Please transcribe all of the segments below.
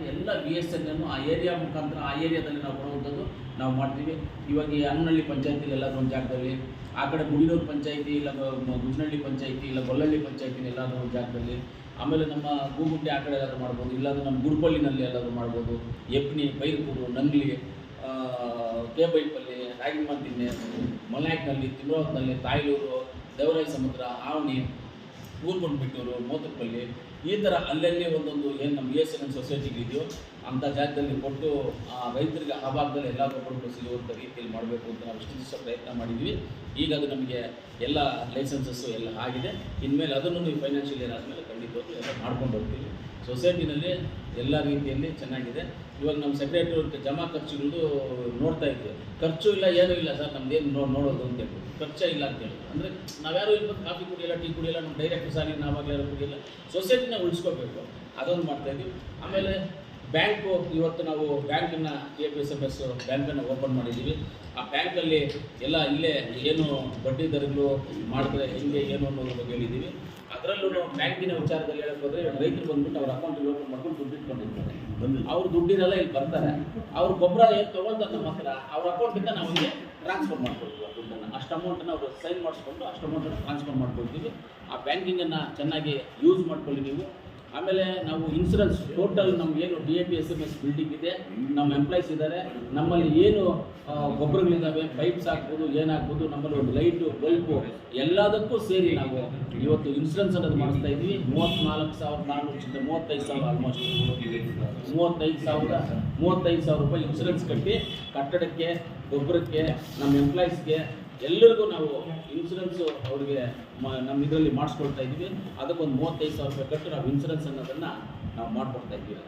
ಮಾಡಿ ಎಲ್ಲ B S N ಆ ಏರಿಯಾ ಮುಖಾಂತರ ಆ ಏರಿಯಾದಲ್ಲಿ ನಾವು ಬರುವಂಥದ್ದು ನಾವು ಮಾಡ್ತೀವಿ. ಇವಾಗ ಈ ಹನ್ನಳ್ಳಿ ಪಂಚಾಯತಿಲಿ ಎಲ್ಲಾದರೂ ಒಂದು ಜಾಗದಲ್ಲಿ ಆ ಕಡೆ ಗುಡಿನೂರು ಪಂಚಾಯತಿ ಇಲ್ಲ ಗುಜ್ನಹಳ್ಳಿ ಪಂಚಾಯಿತಿ ಇಲ್ಲ ಗೊಲ್ಲಳ್ಳಿ ಪಂಚಾಯತಿ ಎಲ್ಲಾದರೂ ಒಂದು ಜಾಗದಲ್ಲಿ ಆಮೇಲೆ ನಮ್ಮ ಗೂಗುಂಟೆ ಆ ಕಡೆ ಎಲ್ಲಾದರೂ ಮಾಡ್ಬೋದು ಇಲ್ಲಾಂದ್ರೆ ನಮ್ಮ ಗುರುಪಳ್ಳಿನಲ್ಲಿ ಎಲ್ಲಾದರೂ ಮಾಡ್ಬೋದು. ಎಪ್ನಿ ಬೈರ್ಪುರು ನಂಗ್ಲಿ ಆ, ಕೆ ಬೈಪಲ್ಲಿ ರಾಗಿಮಂತಿನ್ನೆ ಮಲ್ನಾಯ್ಕ್ನಲ್ಲಿ ತಿಮ್ರೋತ್ನಲ್ಲಿ ತಾಯ್ಲೂರು ದೇವರಾಯ ಸಮುದ್ರ ಆವಣಿ ಊರ್ಗೊಂಡ್ಬಿಟ್ಟೂರು ಮೋತಪಲ್ಲಿ ಈ ಥರ ಅಲ್ಲಲ್ಲಿ ಒಂದೊಂದು ಏನು ನಮ್ಮ ಎಸ್ ಎನ್ ಸೊಸೈಟಿಗೆ ಇದೆಯೋ ಅಂಥ ಜಾಗದಲ್ಲಿ ಕೊಟ್ಟು ಆ ರೈತರಿಗೆ ಆ ಭಾಗದಲ್ಲಿ ಎಲ್ಲ ಗೊಬ್ಬರಗಳು ಸಿಗುವಂಥ ರೀತಿಯಲ್ಲಿ ಮಾಡಬೇಕು ಅಂತ ನಾವು ಇಷ್ಟು ದಿವಸ ಪ್ರಯತ್ನ ಮಾಡಿದ್ವಿ. ಈಗ ಅದು ನಮಗೆ ಎಲ್ಲ ಲೈಸೆನ್ಸಸ್ಸು ಎಲ್ಲ ಆಗಿದೆ. ಇನ್ಮೇಲೆ ಅದನ್ನು ನೀವು ಫೈನಾನ್ಷಿಯಲ್ ಇಯರ್ ಆದಮೇಲೆ ಖಂಡಿತವಾಗ್ಲೂ ಎಲ್ಲ ಮಾಡ್ಕೊಂಡು ಹೋಗ್ತೀವಿ. ಸೊಸೈಟಿನಲ್ಲಿ ಎಲ್ಲ ರೀತಿಯಲ್ಲಿ ಚೆನ್ನಾಗಿದೆ. ಇವಾಗ ನಮ್ಮ ಸೆಕ್ರೆಟರಿ ಜಮಾ ಖರ್ಚುಗಳು ನೋಡ್ತಾ ಇದ್ವಿ. ಖರ್ಚು ಇಲ್ಲ, ಏನೂ ಇಲ್ಲ ಸರ್ ನಮ್ದೇನು ನೋ ನೋಡೋದು ಅಂತ ಹೇಳಿ. ಖರ್ಚೇ ಇಲ್ಲ ಅಂತ ಹೇಳಿ. ಅಂದರೆ ನಾವ್ಯಾರು ಇಲ್ಲಿ ಬಂದು ಕಾಫಿ ಕುಡಿಯಲ್ಲ, ಟೀ ಕುಡಿಯಲ್ಲ, ನಮ್ಮ ಡೈರೆಕ್ಟ್ ಸಾರಿ ನಾವಾಗಲೇ ಕುಡಿಯಲ್ಲ. ಸೊಸೈಟಿನ ಉಳಿಸ್ಕೋಬೇಕು. ಅದೊಂದು ಮಾಡ್ತಾ ಇದ್ವಿ. ಆಮೇಲೆ ಬ್ಯಾಂಕು ಇವತ್ತು ನಾವು ಬ್ಯಾಂಕನ್ನ A P S M S ಬ್ಯಾಂಕನ್ನು ಓಪನ್ ಮಾಡಿದ್ದೀವಿ. ಆ ಬ್ಯಾಂಕಲ್ಲಿ ಎಲ್ಲ ಇಲ್ಲೇ ಏನು ಬಡ್ಡಿ ದರಗಳು ಮಾಡಿದ್ರೆ ಹೆಂಗೆ ಏನು ಅನ್ನೋದ್ರ ಬಗ್ಗೆ ಹೇಳಿದ್ದೀವಿ. ಅದರಲ್ಲೂ ಬ್ಯಾಂಕಿನ ವಿಚಾರದಲ್ಲಿ ಹೇಳಕ್ ಹೋದ್ರೆ ರೈತರು ಬಂದ್ಬಿಟ್ಟು ಅವ್ರ ಅಕೌಂಟ್ ಓಪನ್ ಮಾಡ್ಕೊಂಡು ದುಡ್ಡು ಇಟ್ಕೊಂಡಿರ್ತಾರೆ. ಅವ್ರು ದುಡ್ಡಿರೆಲ್ಲ ಇಲ್ಲಿ ಬರ್ತಾರೆ. ಅವ್ರ ಗೊಬ್ಬರ ಏನು ತೊಗೊಳ್ತಾರೆ ನಮ್ಮ ಹತ್ರ ಅವ್ರ ಅಕೌಂಟಿಂದ ನಾವು ಹಿಂಗೆ ಟ್ರಾನ್ಸ್ಫರ್ ಮಾಡ್ಕೊಳ್ತೀವಿ ಆ ದುಡ್ಡನ್ನು. ಅಷ್ಟು ಅಮೌಂಟನ್ನು ಅವರು ಸೈನ್ ಮಾಡಿಸ್ಕೊಂಡು ಅಷ್ಟು ಅಮೌಂಟನ್ನು ಟ್ರಾನ್ಸ್ಫರ್ ಮಾಡ್ಕೊಳ್ತೀವಿ. ಆ ಬ್ಯಾಂಕಿಂಗನ್ನು ಚೆನ್ನಾಗಿ ಯೂಸ್ ಮಾಡ್ಕೊಳ್ಳಿ ನೀವು. ಆಮೇಲೆ ನಾವು ಇನ್ಸೂರೆನ್ಸ್ ಟೋಟಲ್ ನಮ್ಗೆ ಏನು D A P S M S building ಇದೆ, ನಮ್ಮ ಎಂಪ್ಲಾಯ್ಸ್ ಇದ್ದಾರೆ. ನಮ್ಮಲ್ಲಿ ಏನು ಗೊಬ್ಬರಗಳಿದ್ದಾವೆ ಪೈಪ್ಸ್ ಹಾಕ್ಬೋದು, ಏನಾಗ್ಬೋದು, ನಮ್ಮಲ್ಲಿ ಒಂದು ಲೈಟು ಬಲ್ಬು ಎಲ್ಲದಕ್ಕೂ ಸೇರಿ ನಾವು ಇವತ್ತು ಇನ್ಸೂರೆನ್ಸ್ ಅನ್ನೋದು ಮಾಡಿಸ್ತಾ ಇದ್ದೀವಿ. ಮೂವತ್ತ್ನಾಲ್ಕು ಸಾವಿರದ ನಾನ್ನೂರು ಚಿಂತೆ ಮೂವತ್ತೈದು ಸಾವಿರ ಆಲ್ಮೋಸ್ಟ್ ಮೂವತ್ತೈದು ಸಾವಿರ ಮೂವತ್ತೈದು ಸಾವಿರ ರೂಪಾಯಿ ಇನ್ಸೂರೆನ್ಸ್ ಕಟ್ಟಿ ಕಟ್ಟಡಕ್ಕೆ, ಗೊಬ್ಬರಕ್ಕೆ, ನಮ್ಮ ಎಂಪ್ಲಾಯೀಸ್ಗೆ ಎಲ್ಲರಿಗೂ ನಾವು ಇನ್ಸೂರೆನ್ಸು ಅವ್ರಿಗೆ ನಮ್ಮ ಇದರಲ್ಲಿ ಮಾಡಿಸ್ಕೊಳ್ತಾ ಇದ್ವಿ ಅದಕ್ಕೊಂದು ಮೂವತ್ತೈದು ಸಾವಿರ ರೂಪಾಯಿ ಕಟ್ಟು ನಾವು ಇನ್ಸೂರೆನ್ಸ್ ಅನ್ನೋದನ್ನು ನಾವು ಮಾಡಿಕೊಡ್ತಾ ಇದ್ದೀವಿ.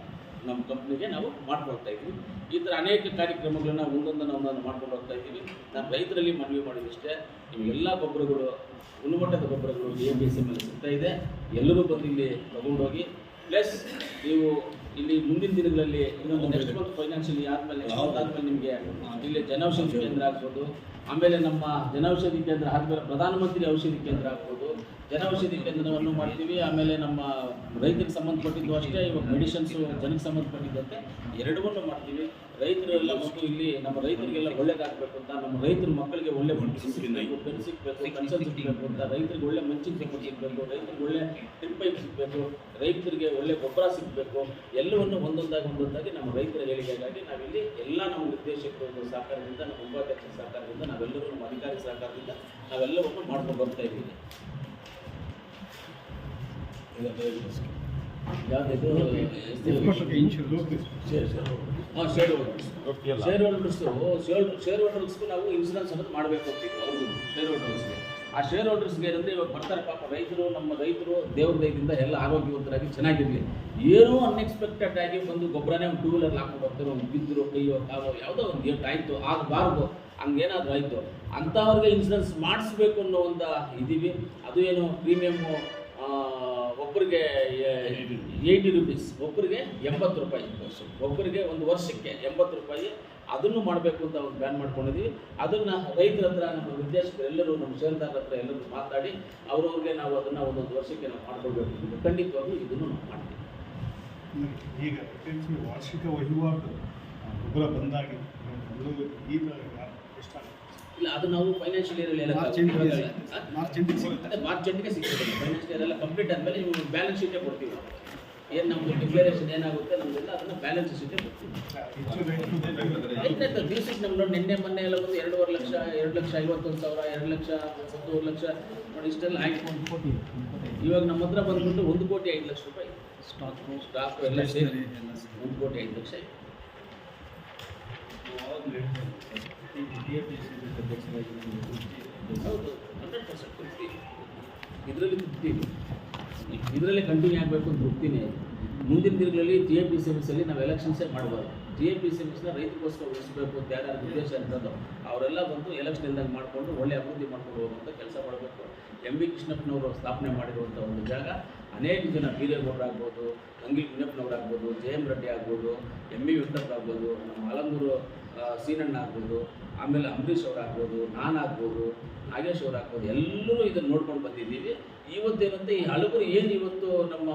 ನಮ್ಮ ಕಂಪ್ನಿಗೆ ನಾವು ಮಾಡ್ಕೊಳ್ತಾ ಇದ್ವಿ ಈ ಥರ ಅನೇಕ ಕಾರ್ಯಕ್ರಮಗಳನ್ನ ಒಂದೊಂದನ್ನು ಒಂದೊಂದು ಮಾಡ್ಕೊಂಡು ಹೋಗ್ತಾ ಇದ್ದೀವಿ. ನಾನು ರೈತರಲ್ಲಿ ಮನವಿ ಮಾಡಿದಷ್ಟೇ ನಿಮಗೆಲ್ಲ ಗೊಬ್ಬರಗಳು, ಗುಣಮಟ್ಟದ ಗೊಬ್ಬರಗಳು ಎ ಬಿ ಸಿ ಮೇಲೆ ಸಿಗ್ತಾ ಇದೆ. ಎಲ್ಲರೂ ಬಂದು ಇಲ್ಲಿ ತಗೊಂಡೋಗಿ ಪ್ಲಸ್ ನೀವು ಇಲ್ಲಿ ಮುಂದಿನ ದಿನಗಳಲ್ಲಿ ಇನ್ನೊಂದು ನೆಕ್ಸ್ಟ್ ಮಂತ್ ಫೈನಾನ್ಷಿಯಲಿ ಆದಮೇಲೆ ಆದ್ಮೇಲೆ ನಿಮಗೆ ಇಲ್ಲಿ ಜನೌಷಧಿ ಕೇಂದ್ರ ಆಗ್ಬೋದು ಆಮೇಲೆ ನಮ್ಮ ಜನೌಷಧಿ ಕೇಂದ್ರ ಆದ್ಮೇಲೆ ಪ್ರಧಾನಮಂತ್ರಿ ಔಷಧಿ ಕೇಂದ್ರ ಆಗ್ಬೋದು. ಜನೌಷಧಿ ಕೇಂದ್ರವನ್ನು ಮಾಡ್ತೀವಿ ಆಮೇಲೆ ನಮ್ಮ ರೈತರಿಗೆ ಸಂಬಂಧಪಟ್ಟಿದ್ದು ಅಷ್ಟೇ ಇವಾಗ ಮೆಡಿಸಿನ್ಸು ಜನಕ್ಕೆ ಸಂಬಂಧಪಟ್ಟಿದ್ದಂತೆ ಎರಡವನ್ನು ಮಾಡ್ತೀವಿ. ರೈತರು ಎಲ್ಲ ಮತ್ತು ಇಲ್ಲಿ ನಮ್ಮ ರೈತರಿಗೆಲ್ಲ ಒಳ್ಳೇದಾಗಬೇಕು ಅಂತ ನಮ್ಮ ರೈತರ ಮಕ್ಕಳಿಗೆ ಒಳ್ಳೆ ಸಿಗಬೇಕು ಪೆನ್ ಸಿಗಬೇಕು ಕನ್ಸಲ್ ಸಿಗಬೇಕು ಅಂತ ರೈತರಿಗೆ ಒಳ್ಳೆ ಮಂಚಿನ ಸಿಗಬೇಕು ರೈತರಿಗೆ ಒಳ್ಳೆ ಟ್ರಿಪ್ ಪೈಪ್ ಸಿಗಬೇಕು. ರೈತರಿಗೆ ಒಳ್ಳೆ ಗೊಬ್ಬರ ಸಿಗಬೇಕು ಎಲ್ಲವನ್ನು ಒಂದೊಂದಾಗಿ ಒಂದೊಂದಾಗಿ ನಮ್ಮ ರೈತರ ಹೇಳಿಕೆಗಾಗಿ ನಾವಿಲ್ಲಿ ಎಲ್ಲ ನಮ್ಮ ನಿರ್ದೇಶಕರ ಸಹಕಾರದಿಂದ ನಮ್ಮ ಉಪಾಧ್ಯಕ್ಷರ ಸಹಕಾರದಿಂದ ನಾವೆಲ್ಲರೂ ನಮ್ಮ ಅಧಿಕಾರಿ ಸಹಕಾರದಿಂದ ನಾವೆಲ್ಲವನ್ನು ಮಾಡ್ಕೊಂಡು ಬರ್ತಾ ಇದ್ದೀವಿ share holders share holders share ಶೇರ್ ಹೋಲ್ಡರ್ಸ್ಗೂ ನಾವು ಇನ್ಸೂರೆನ್ಸ್ ಅನ್ನೋದು ಮಾಡಬೇಕು ಅಂತೀವಿ ಅವ್ರಿಗೂ ಶೇರ್ ಹೋಲ್ಡರ್ಸ್ಗೆ ಆ ಶೇರ್ ಹೋಲ್ಡರ್ಸ್ಗೆ ಏನಂದರೆ ಇವಾಗ ಬರ್ತಾರೆ ಪಾಪ ರೈತರು, ನಮ್ಮ ರೈತರು, ದೇವ್ರ ದಯದಿಂದ ಎಲ್ಲ ಆರೋಗ್ಯವಂತರಾಗಿ ಚೆನ್ನಾಗಿರಲಿ. ಏನೋ ಅನ್ಎಕ್ಸ್ಪೆಕ್ಟೆಡ್ ಆಗಿ ಒಂದು ಗೊಬ್ಬರನೇ ಒಂದು ಟೂ ವೀಲರ್ ಹಾಕೊಂಡು ಬರ್ತಾರೆ ಒಂದು ಬಿದ್ದರು ಕೈಯೋ, ಕಾಲೋ, ಯಾವುದೋ ಒಂದು ಏಟು ಆಯಿತು, ಆಗಬಾರ್ದು, ಹಂಗೇನಾದ್ರು ಆಯಿತು ಅಂಥವ್ರಿಗೆ ಇನ್ಸೂರೆನ್ಸ್ ಮಾಡಿಸ್ಬೇಕು ಅನ್ನೋ ಒಂದು ಇದೀವಿ ಅದು ಏನು ಪ್ರೀಮಿಯಮ್ಮು ಒಬ್ಬರಿಗೆ ಏಯ್ಟಿ ರುಪೀಸ್ ಒಬ್ಬರಿಗೆ ಎಂಬತ್ತು ರೂಪಾಯಿ. ಒಬ್ಬರಿಗೆ ಒಂದು ವರ್ಷಕ್ಕೆ ಎಂಬತ್ತು ರೂಪಾಯಿ. ಅದನ್ನು ಮಾಡಬೇಕು ಅಂತ ಒಂದು ಪ್ಲ್ಯಾನ್ ಮಾಡ್ಕೊಂಡಿದ್ದೀವಿ ಅದನ್ನು ರೈತರ ಹತ್ರ, ನಮ್ಮ ವಿದ್ಯಾರ್ಥಿಗಳು ಎಲ್ಲರೂ, ನಮ್ಮ ಷೇರ್ದಾರರ ಹತ್ರ ಎಲ್ಲರೂ ಮಾತಾಡಿ, ಅವ್ರವ್ರಿಗೆ ನಾವು ಅದನ್ನು ಒಂದೊಂದು ವರ್ಷಕ್ಕೆ ನಾವು ಮಾಡ್ಕೊಳ್ಬೇಕು ಅಂತ ಇದನ್ನು ನಾವು ಮಾಡ್ತೀವಿ. ಈಗ ವಾರ್ಷಿಕ ವಹಿವಾಟು ಗೊಬ್ಬರ ಬಂದಾಗಿ ಈಗ ಎಷ್ಟಾಗುತ್ತೆ ಇಲ್ಲ ಅದು ನಾವು ಫೈನಾನ್ಷಿಯಲ್ ಇಯರಲ್ಲಿ ಎಲ್ಲ ಮಾರ್ಚ್ ಎಂಟಿಗೆ? ಮಾರ್ಚ್ ಎಂಟಿಗೆ ಸಿಗುತ್ತೆ. ಮಾರ್ಚ್ ಎಂಟಿಗೆ ಸಿಗ್ತದೆ ಫೈನಾನ್ಷಿಯಲ್ ಇಯರ್ ಎಲ್ಲ ಕಂಪ್ಲೀಟ್ ಆದಮೇಲೆ ನೀವು ಬ್ಯಾಲೆನ್ಸ್ ಶೀಟೇ ಕೊಡ್ತೀವಿ. ನಾವು ಏನು ನಮ್ಮದು ಡಿಕ್ಲರೇಷನ್ ಏನಾಗುತ್ತೆ ನಮ್ದೆಲ್ಲ ಅದನ್ನು ಬ್ಯಾಲೆನ್ಸ್ ಶೀಟೇ ಕೊಡ್ತೀವಿ. ಐದನೇ ದಿವಸಕ್ಕೆ ನಮ್ಮ ನೋಡಿ ನಿನ್ನೆ ಮೊನ್ನೆ ಎಲ್ಲ ಬಂದು ಎರಡೂವರೆ ಲಕ್ಷ ಎರಡು ಲಕ್ಷ ಐವತ್ತೊಂದು ಸಾವಿರ ಎರಡು ಲಕ್ಷ ಒಂದೂವರೆ ಲಕ್ಷ ನೋಡಿ ಇಷ್ಟೆಲ್ಲ ಆಯ್ತು. ಇವಾಗ ನಮ್ಮ ಹತ್ರ ಬಂದ್ಬಿಟ್ಟು ಒಂದು ಕೋಟಿ ಐದು ಲಕ್ಷ ರೂಪಾಯಿ. ಸ್ಟಾಕ್ ಸ್ಟಾಕ್ ಎಲ್ಲ ಸೇರಿ ಒಂದು ಕೋಟಿ ಐದು ಲಕ್ಷ ಇದೆ ಹೌದು ಹಂಡ್ರೆಡ್ ಪರ್ಸೆಂಟ್ ತೃಪ್ತಿ ಇದರಲ್ಲಿ ತೃಪ್ತಿ ಇದರಲ್ಲಿ ಕಂಟಿನ್ಯೂ ಆಗಬೇಕು ಅಂತ ತೃಪ್ತಿನೇ ಮುಂದಿನ ದಿನಗಳಲ್ಲಿ ಟಿ ಎ ಪಿ ಸಿ ಎಮ್ಸಲ್ಲಿ ನಾವು ಎಲೆಕ್ಷನ್ಸೇ ಮಾಡಬಾರ್ದು ಟಿ ಎ ಪಿ ಸಿ ಎಮ್ಸ್ನ ರೈತರಿಗೋಸ್ಕರ ಉಳಿಸಬೇಕು ಅಂತ ಯಾರು ಉದ್ದೇಶ ಇರ್ತದೋ ಅವರೆಲ್ಲ ಬಂದು ಎಲೆಕ್ಷನ್ ಇಲ್ದಂಗೆ ಮಾಡಿಕೊಂಡು ಒಳ್ಳೆ ಅಭಿವೃದ್ಧಿ ಮಾಡ್ಕೊಂಡು ಹೋಗುವಂಥ ಕೆಲಸ ಮಾಡಬೇಕು. ಎಂ ವಿ ಕೃಷ್ಣಪ್ಪನವರು ಸ್ಥಾಪನೆ ಮಾಡಿರುವಂಥ ಒಂದು ಜಾಗ, ಅನೇಕ ಜನ ಬೀರೇಗೌಡರಾಗ್ಬೋದು, ಅಂಗಿ ಗುಂಡಪ್ಪನವ್ರು ಆಗ್ಬೋದು ಜೆ ಎಂ ರೆಡ್ಡಿ ಆಗ್ಬೋದು ಎಂ ವಿ ವೆಂಕಟಪ್ಪ ಆಗ್ಬೋದು, ನಮ್ಮ ಆಲಂಗೂರು ಸೀನಣ್ಣ ಆಗ್ಬೋದು, ಆಮೇಲೆ ಅಂಬರೀಷ್ ಅವ್ರು ಆಗ್ಬೋದು, ನಾನು ಆಗ್ಬೋದು, ನಾಗೇಶ್ ಅವ್ರು ಆಗ್ಬೋದು, ಎಲ್ಲರೂ ಇದನ್ನು ನೋಡ್ಕೊಂಡು ಬಂದಿದ್ದೀವಿ. ಇವತ್ತೇನಂತೆ ಈ ಹಳಬರು ಏನು ಇವತ್ತು ನಮ್ಮ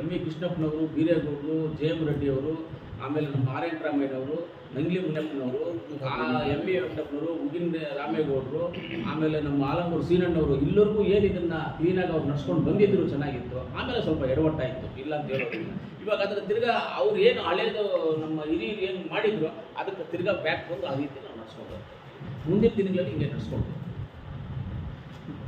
ಎಂ ಇ ಕೃಷ್ಣಪ್ಪನವರು, ಬೀರೇಗೌಡರು, ಜೆ ಎಂ ರೆಡ್ಡಿಯವರು ಆಮೇಲೆ ನಮ್ಮ ಆರ್ ಎನ್ ರಾಮಯ್ಯನವರು ನಂಗ್ಲಿ ಮುನ್ನಪ್ಪನವರು ಎಂ ಇ ವೆಂಕಟಪ್ಪನವರು ಉಗಿನ್ ರಾಮೇಗೌಡರು, ಆಮೇಲೆ ನಮ್ಮ ಆಲಂಗೂರು ಸೀನಣ್ಣವರು ಎಲ್ಲರಿಗೂ ಏನು ಇದನ್ನು ಕ್ಲೀನಾಗಿ ಅವ್ರು ನಡ್ಸ್ಕೊಂಡು ಬಂದಿದ್ರು ಚೆನ್ನಾಗಿತ್ತು. ಆಮೇಲೆ ಸ್ವಲ್ಪ ಎಡವಟ್ಟಾಯಿತು ಇಲ್ಲ ಅಂತ ಹೇಳೋದು ಇವಾಗ ಅದರ ತಿರ್ಗಾ ಅವ್ರು ಏನು ಹಳೇದು ನಮ್ಮ ಹಿರಿಯರು ಏನು ಮಾಡಿದ್ರು, ಅದಕ್ಕೆ ತಿರ್ಗಾ ಬ್ಯಾಕ್ ಬಂದು ಆ ರೀತಿ ನಾವು ನಡ್ಸ್ಕೊಂಡು ಮುಂದಿನ ದಿನಗಳಲ್ಲಿ ಹಿಂಗೆ ನಡ್ಸ್ಕೊಂಡು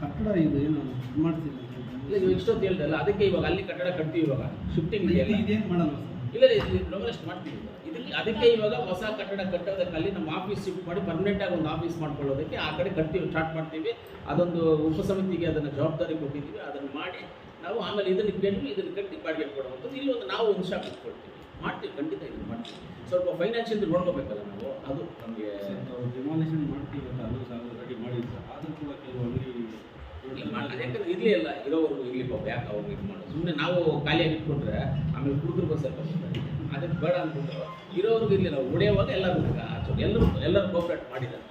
ಕಟ್ಟಡ ಇದು ಏನು ಮಾಡ್ತಿಲ್ಲ ಇಲ್ಲ ಇವಾಗ ಇಷ್ಟೊತ್ತು ಹೇಳ್ದಲ್ಲ ಅದಕ್ಕೆ ಇವಾಗ ಅಲ್ಲಿ ಕಟ್ಟಡ ಕಟ್ತೀವಿ ಇವಾಗ. ಶಿಫ್ಟಿಂಗ್ ಇದೇನು ಮಾಡಲ್ಲ ಇಲ್ಲ ಇದು ಡೆಮೊಲಿಸ್ಟ್ ಮಾಡ್ತೀವಿ. ಇದಕ್ಕೆ ಅದಕ್ಕೆ ಇವಾಗ ಹೊಸ ಕಟ್ಟಡ ಕಟ್ಟೋದಕ್ಕಲ್ಲಿ ನಮ್ಮ ಆಫೀಸ್ ಶಿಫ್ಟ್ ಮಾಡಿ ಪರ್ಮನೆಂಟ್ ಆಗಿ ಒಂದು ಆಫೀಸ್ ಮಾಡ್ಕೊಳ್ಳೋದಕ್ಕೆ ಆ ಕಡೆ ಕಟ್ತೀವಿ ಸ್ಟಾರ್ಟ್ ಮಾಡ್ತೀವಿ. ಅದೊಂದು ಉಪಸಮಿತಿಗೆ ಅದನ್ನು ಜವಾಬ್ದಾರಿ ಕೊಟ್ಟಿದ್ದೀವಿ. ಅದನ್ನು ಮಾಡಿ ನಾವು ಆಮೇಲೆ ಇದನ್ನು ಕಟ್ಟಿ ಇದನ್ನು ಕಟ್ಟಿ ಬಾಡಿಗೆ ಕೊಡುವಂಥದ್ದು. ಒಂದು ನಾವು ಒಂದು ಶಾಪ್ ಇಟ್ಕೊಳ್ತೀವಿ. ಮಾಡ್ತೀವಿ ಖಂಡಿತ ಇದು ಮಾಡ್ತೀವಿ. ಸ್ವಲ್ಪ ಫೈನಾನ್ಷಿಯಲ್ ನೋಡ್ಕೋಬೇಕಲ್ಲ ನಾವು ಅದು ನಮಗೆ ಡಿಮಾಲಿಷನ್ ಮಾಡ್ತೀವಿ ಅಂತ ಅದು ಸಹ ರೆಡಿ ಮಾಡಿದ್ರೆ ಆದರೂ ಕೂಡ ಕೆಲವು ಅಂಗಡಿ ಯಾಕಂದ್ರೆ ಇರಲಿ ಅಲ್ಲ ಇರೋವರೆಗೂ ಇರಲಿ ಪಾಪ ಯಾಕೆ ಅವ್ರು ಇದು ಮಾಡೋದು? ಸುಮ್ಮನೆ ನಾವು ಖಾಲಿಯಾಗಿ ಇಟ್ಕೊಂಡ್ರೆ ಆಮೇಲೆ ಹುಡುಗರು ಬಸ್ ಅದಕ್ಕೆ ಬೇಡ ಅಂದ್ಬಿಟ್ಟು ಇರೋವರೆಗೂ ಇರಲಿ ನಾವು ಉಳಿಯುವಾಗ ಎಲ್ಲರೂ ಎಲ್ಲರೂ ಎಲ್ಲರೂ ಕೋಪ್ರೇಟ್ ಮಾಡಿದ್ದಾರೆ.